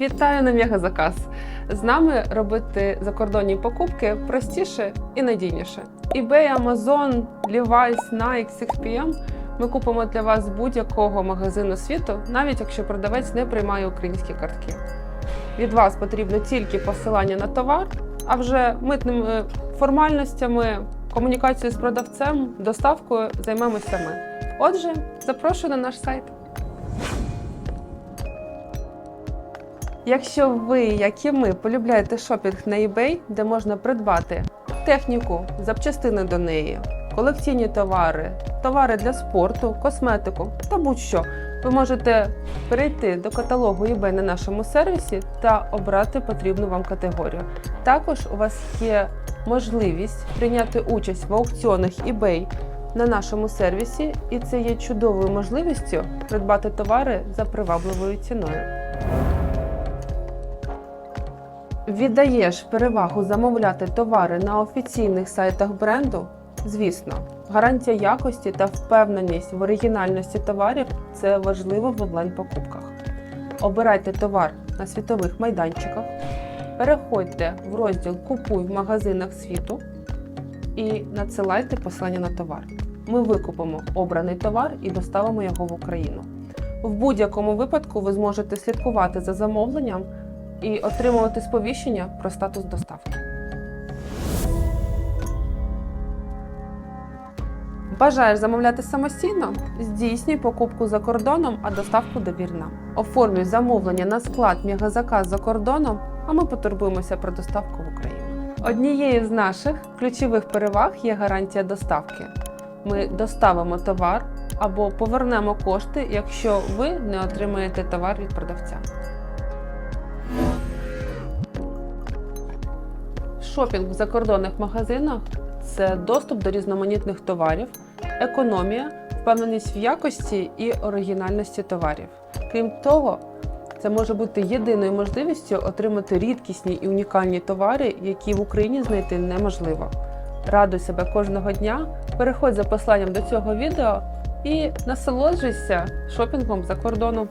Вітаю на Мегазаказ! З нами робити закордонні покупки простіше і надійніше. eBay, Amazon, Levi's, Nike, XPM ми купимо для вас будь-якого магазину світу, навіть якщо продавець не приймає українські картки. Від вас потрібно тільки посилання на товар, а вже митними формальностями, комунікацією з продавцем, доставкою займемося ми. Отже, запрошую на наш сайт. Якщо ви, як і ми, полюбляєте шопінг на eBay, де можна придбати техніку, запчастини до неї, колекційні товари, товари для спорту, косметику та будь-що, ви можете перейти до каталогу eBay на нашому сервісі та обрати потрібну вам категорію. Також у вас є можливість прийняти участь в аукціонах eBay на нашому сервісі, і це є чудовою можливістю придбати товари за привабливою ціною. Віддаєш перевагу замовляти товари на офіційних сайтах бренду? Звісно, гарантія якості та впевненість в оригінальності товарів це важливо в онлайн-покупках. Обирайте товар на світових майданчиках, переходьте в розділ Купуй в магазинах світу і надсилайте послання на товар. Ми викупимо обраний товар і доставимо його в Україну. В будь-якому випадку ви зможете слідкувати за замовленням і отримувати сповіщення про статус доставки. Бажаєш замовляти самостійно? Здійснюй покупку за кордоном, а доставку довірна. Оформлюй замовлення на склад Мегазаказ за кордоном, а ми потурбуємося про доставку в Україну. Однією з наших ключових переваг є гарантія доставки. Ми доставимо товар або повернемо кошти, якщо ви не отримаєте товар від продавця. Шопінг в закордонних магазинах це доступ до різноманітних товарів, економія, впевненість в якості і оригінальності товарів. Крім того, це може бути єдиною можливістю отримати рідкісні і унікальні товари, які в Україні знайти неможливо. Радуй себе кожного дня, переходь за посланням до цього відео і насолоджуйся шопінгом за кордоном.